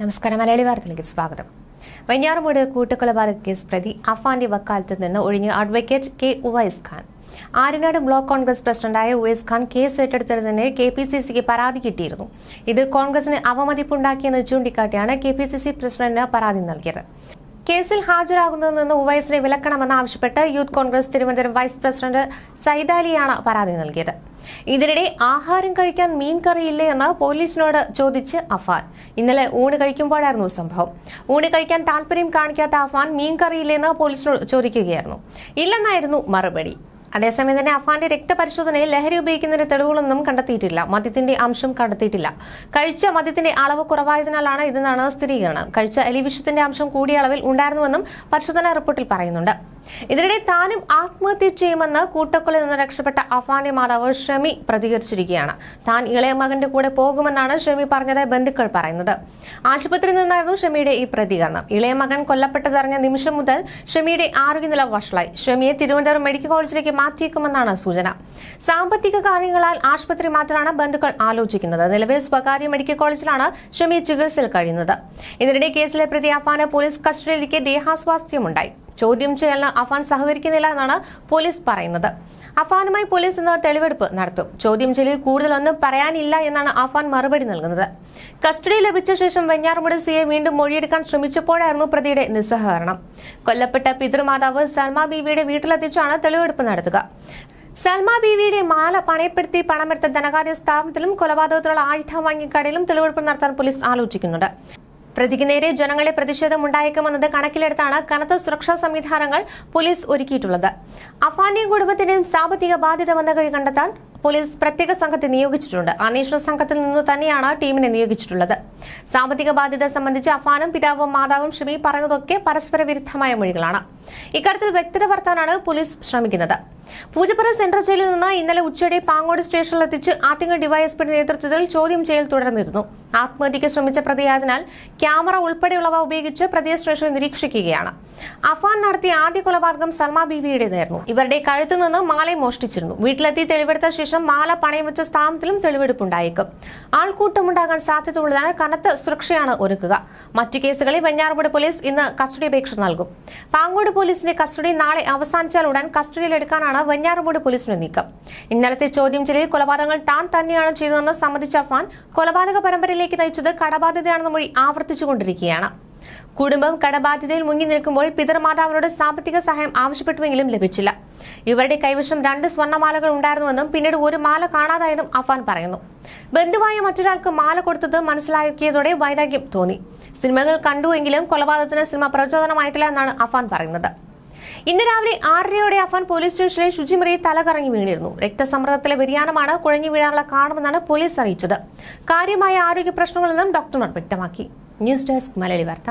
നമസ്കാരം. മലയാളി വാർത്തയിലേക്ക് സ്വാഗതം. വെഞ്ഞാറുമൂട് കൂട്ടക്കൊലപാതക കേസ് പ്രതി അഫാന്റെ വക്കാലത്ത് നിന്ന് ഒഴിഞ്ഞ് advocate K Uvais Khan Aryanad block Congress പ്രസിഡന്റായ ഉവൈസ് ഖാൻ കേസ് ഏറ്റെടുത്തതിന് കെ പി സി സിക്ക് പരാതി കിട്ടിയിരുന്നു. ഇത് കോൺഗ്രസിന് അവമതിപ്പുണ്ടാക്കിയെന്ന് ചൂണ്ടിക്കാട്ടിയാണ് കെ പി സി സി പ്രസിഡന്റിന് പരാതി നൽകിയത്. കേസിൽ ഹാജരാകുന്നതിൽ നിന്ന് ഉവൈസിനെ വിലക്കണമെന്ന് ആവശ്യപ്പെട്ട് youth Congress Thiruvananthapuram vice president സൈദാലിയാണ് പരാതി നൽകിയത്. ഇതിനിടെ ആഹാരം കഴിക്കാൻ മീൻ കറിയില്ലേ എന്ന് പോലീസിനോട് ചോദിച്ച് അഫാൻ. ഇന്നലെ ഊണ് കഴിക്കുമ്പോഴായിരുന്നു സംഭവം. ഊണ് കഴിക്കാൻ താല്പര്യം കാണിക്കാത്ത അഫാൻ മീൻ കറിയില്ലെന്ന് പോലീസിനോട് ചോദിക്കുകയായിരുന്നു. ഇല്ലെന്നായിരുന്നു മറുപടി. അതേസമയം തന്നെ അഫാന്റെ രക്തപരിശോധനയിൽ ലഹരി ഉപയോഗിക്കുന്നതിന് തെളിവുകളൊന്നും കണ്ടെത്തിയിട്ടില്ല. മദ്യത്തിന്റെ അംശം കണ്ടെത്തിയിട്ടില്ല. കഴിച്ച മദ്യത്തിന്റെ അളവ് കുറവായതിനാലാണ് ഇതെന്നാണ് സ്ഥിരീകരണം. കഴിച്ച എലിവിഷത്തിന്റെ അംശം കൂടിയ അളവിൽ ഉണ്ടായിരുന്നുവെന്നും പരിശോധനാ റിപ്പോർട്ടിൽ പറയുന്നുണ്ട്. ഇതിനിടെ താനും ആത്മഹത്യ ചെയ്യുമെന്ന് കൂട്ടക്കൊലയിൽ നിന്ന് രക്ഷപ്പെട്ട അഫാന്റെ മാതാവ് ഷമി പ്രതികരിച്ചിരിക്കുകയാണ്. താൻ ഇളയ മകന്റെ കൂടെ പോകുമെന്നാണ് ഷമി പറഞ്ഞത് ബന്ധുക്കൾ പറയുന്നത്. ആശുപത്രിയിൽ നിന്നായിരുന്നു ഷമിയുടെ ഈ പ്രതികരണം. ഇളയ മകൻ കൊല്ലപ്പെട്ടതറിഞ്ഞ നിമിഷം മുതൽ ഷമിയുടെ ആരോഗ്യനില വഷളായി. ഷമിയെ തിരുവനന്തപുരം മെഡിക്കൽ കോളേജിലേക്ക് മാറ്റിയേക്കുമെന്നാണ് സൂചന. സാമ്പത്തിക കാര്യങ്ങളാൽ ആശുപത്രി മാറ്റാനാണ് ബന്ധുക്കൾ ആലോചിക്കുന്നത്. നിലവിൽ സ്വകാര്യ മെഡിക്കൽ കോളേജിലാണ് ഷമി ചികിത്സയിൽ കഴിയുന്നത്. ഇതിനിടെ കേസിലെ പ്രതി അഫാന് പോലീസ് കസ്റ്റഡിയിലേക്ക് ദേഹാസ്വാസ്ഥ്യമുണ്ടായി. ചോദ്യം ചെയ്യലിന് അഫാൻ സഹകരിക്കുന്നില്ല എന്നാണ് പോലീസ് പറയുന്നത്. അഫാനുമായി പോലീസ് ഇന്ന് തെളിവെടുപ്പ് നടത്തും. ചോദ്യം ചെയ്യലിൽ കൂടുതലൊന്നും പറയാനില്ല എന്നാണ് അഫാൻ മറുപടി നൽകുന്നത്. കസ്റ്റഡി ലഭിച്ച ശേഷം വെഞ്ഞാറമുട് സിയെ വീണ്ടും മൊഴിയെടുക്കാൻ ശ്രമിച്ചപ്പോഴായിരുന്നു പ്രതിയുടെ നിസ്സഹകരണം. കൊല്ലപ്പെട്ട പിതൃമാതാവ് സൽമ ബീവിയുടെ വീട്ടിലെത്തിച്ചാണ് തെളിവെടുപ്പ് നടത്തുക. സൽമ ബീവിയുടെ മാല പണയപ്പെടുത്തി പണമെടുത്ത ധനകാര്യ സ്ഥാപനത്തിലും കൊലപാതകത്തിലുള്ള ആയുധം വാങ്ങിയ കടയിലും തെളിവെടുപ്പ് നടത്താൻ പോലീസ് ആലോചിക്കുന്നുണ്ട്. പ്രതിക്ക് നേരെ ജനങ്ങളെ പ്രതിഷേധം ഉണ്ടായേക്കുമെന്നത് കണക്കിലെടുത്താണ് കനത്ത സുരക്ഷാ സംവിധാനങ്ങൾ പോലീസ് ഒരുക്കിയിട്ടുള്ളത്. അഫാന്റെയും കുടുംബത്തിന്റെയും സാമ്പത്തിക ബാധ്യത വന്ന കഴി കണ്ടെത്താൻ പോലീസ് പ്രത്യേക സംഘത്തെ നിയോഗിച്ചിട്ടുണ്ട്. അന്വേഷണ സംഘത്തിൽ നിന്ന് തന്നെയാണ് ടീമിനെ നിയോഗിച്ചിട്ടുള്ളത്. സാമ്പത്തിക ബാധ്യത സംബന്ധിച്ച് അഫാനും പിതാവും മാതാവും ഷിമി പറയുന്നതൊക്കെ പരസ്പര വിരുദ്ധമായ മൊഴികളാണ്. ഇക്കാര്യത്തിൽ വ്യക്തത വരുത്താനാണ് പോലീസ് ശ്രമിക്കുന്നത്. പൂജപ്പുറ സെൻട്രൽ ജയിലിൽ നിന്ന് ഇന്നലെ ഉച്ചയോടെ പാങ്ങോട് സ്റ്റേഷനിൽ എത്തിച്ച് ആറ്റിങ്ങൽ ഡിവൈഎസ്പിയുടെ നേതൃത്വത്തിൽ ചോദ്യം ചെയ്യൽ തുടർന്നിരുന്നു. ആത്മഹത്യയ്ക്ക് ശ്രമിച്ച പ്രതിയായതിനാൽ ക്യാമറ ഉൾപ്പെടെയുള്ളവ ഉപയോഗിച്ച് പ്രതിയെ സ്റ്റേഷനിൽ നിരീക്ഷിക്കുകയാണ്. അഫാൻ നടത്തിയ ആദ്യ കൊലപാതകം സൽമ ബീവിയുടേതായിരുന്നു. ഇവരുടെ കഴുത്തു നിന്ന് മാലയും മോഷ്ടിച്ചിരുന്നു. വീട്ടിലെത്തി തെളിവെടുത്ത ശേഷം മാല പണയം വെച്ച സ്ഥാനത്തിലും തെളിവെടുപ്പുണ്ടായേക്കും. ആൾക്കൂട്ടമുണ്ടാകാൻ സാധ്യതയുള്ളതിനാൽ കനത്ത സുരക്ഷയാണ് ഒരുക്കുക. മറ്റു കേസുകളിൽ വെഞ്ഞാറമൂട് പോലീസ് ഇന്ന് കസ്റ്റഡി അപേക്ഷ നൽകും. പാങ്ങോട് പോലീസിന്റെ കസ്റ്റഡി നാളെ അവസാനിച്ചാൽ ഉടൻ കസ്റ്റഡിയിലെടുക്കാനാണ് വെഞ്ഞാറമൂട് പോലീസിന്റെ നീക്കം. ഇന്നലത്തെ ചോദ്യം ചെയ്യലിൽ കൊലപാതകങ്ങൾ താൻ തന്നെയാണ് ചെയ്തതെന്ന് സമ്മതിച്ച അഫാൻ കൊലപാതക പരമ്പരയിലേക്ക് നയിച്ചത് കടബാധ്യതയാണെന്ന മൊഴി ആവർത്തിച്ചുകൊണ്ടിരിക്കുകയാണ്. കുടുംബം കടബാധ്യതയിൽ മുങ്ങി നിൽക്കുമ്പോൾ പിതൃമാതാവിനോട് സാമ്പത്തിക സഹായം ആവശ്യപ്പെട്ടുവെങ്കിലും ലഭിച്ചില്ല. ഇവരുടെ കൈവശം രണ്ട് സ്വർണമാലകൾ ഉണ്ടായിരുന്നുവെന്നും പിന്നീട് ഒരു മാല കാണാതായെന്നും അഫാൻ പറയുന്നു. ബന്ധുവായ മറ്റൊരാൾക്ക് മാല കൊടുത്തത് മനസ്സിലാക്കിയതോടെ വൈരാഗ്യം തോന്നി. സിനിമകൾ കണ്ടുവെങ്കിലും കൊലപാതകത്തിന് സിനിമ പ്രചോദനമായിട്ടില്ല എന്നാണ് അഫാൻ പറയുന്നത്. ഇന്ന് രാവിലെ ആറരയോടെ അഫാൻ പോലീസ് സ്റ്റേഷനിലെ ശുചിമുറിയിൽ തലകറങ്ങി വീണിരുന്നു. രക്തസമ്മർദ്ദത്തിലെ വ്യതിയാനമാണ് കുഴഞ്ഞു വീഴാനുള്ള കാരണമെന്നാണ് പോലീസ് അറിയിച്ചത്. കാര്യമായ ആരോഗ്യ പ്രശ്നങ്ങളെന്നും ഡോക്ടർമാർ വ്യക്തമാക്കി. ന്യൂസ് ഡെസ്ക് മലയാളി വാർത്ത.